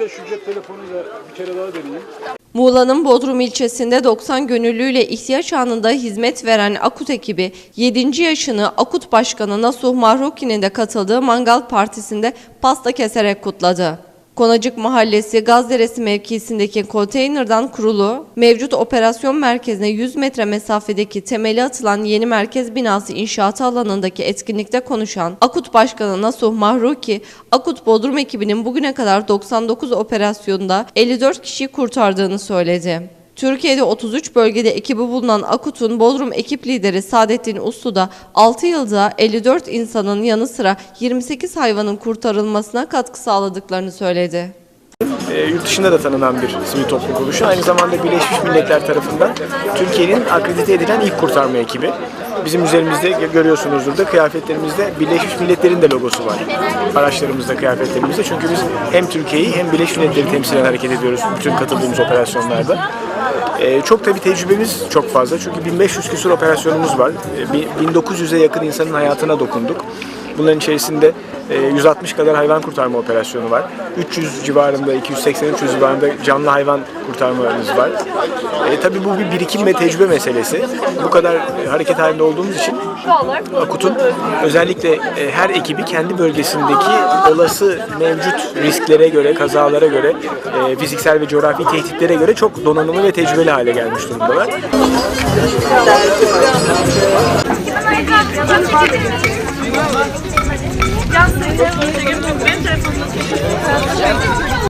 de şu telefonuyla bir kere daha deneyeyim. Muğla'nın Bodrum ilçesinde 90 gönüllüyle ihtiyaç anında hizmet veren Akut ekibi 7. yaşını Akut Başkanı Nasuh Mahruki'nin de katıldığı mangal partisinde pasta keserek kutladı. Konacık Mahallesi Gazderesi mevkisindeki konteynerdan kurulu mevcut operasyon merkezine 100 metre mesafedeki temeli atılan yeni merkez binası inşaatı alanındaki etkinlikte konuşan Akut Başkanı Nasuh Mahruki, Akut Bodrum ekibinin bugüne kadar 99 operasyonda 54 kişiyi kurtardığını söyledi. Türkiye'de 33 bölgede ekibi bulunan Akut'un Bodrum ekip lideri Saadettin Uslu da 6 yılda 54 insanın yanı sıra 28 hayvanın kurtarılmasına katkı sağladıklarını söyledi. E, yurt dışında da tanınan bir sivil toplum kuruluşu. Aynı zamanda Birleşmiş Milletler tarafından Türkiye'nin akredite edilen ilk kurtarma ekibi. Bizim üzerimizde gö- görüyorsunuzdur da kıyafetlerimizde Birleşmiş Milletler'in de logosu var. Araçlarımızda, kıyafetlerimizde. Çünkü biz hem Türkiye'yi hem Birleşmiş Milletler'i temsilen hareket ediyoruz bütün katıldığımız operasyonlarda. E, çok tabii tecrübemiz çok fazla. Çünkü 1500 küsur operasyonumuz var. E, bi- 1900'e yakın insanın hayatına dokunduk. Bunların içerisinde e, 160 kadar hayvan kurtarma operasyonu var. 300 civarında, 280-300 civarında canlı hayvan kurtarmalarımız var. E, tabii bu bir birikim ve tecrübe meselesi. Bu kadar e, hareket halinde olduğumuz için Akut'un özellikle e, her ekibi kendi bölgesindeki olası mevcut risklere göre, kazalara göre, e, fiziksel ve coğrafi tehditlere göre çok donanımlı ve tecrübeli hale gelmiş durumdalar. Benim telefonum.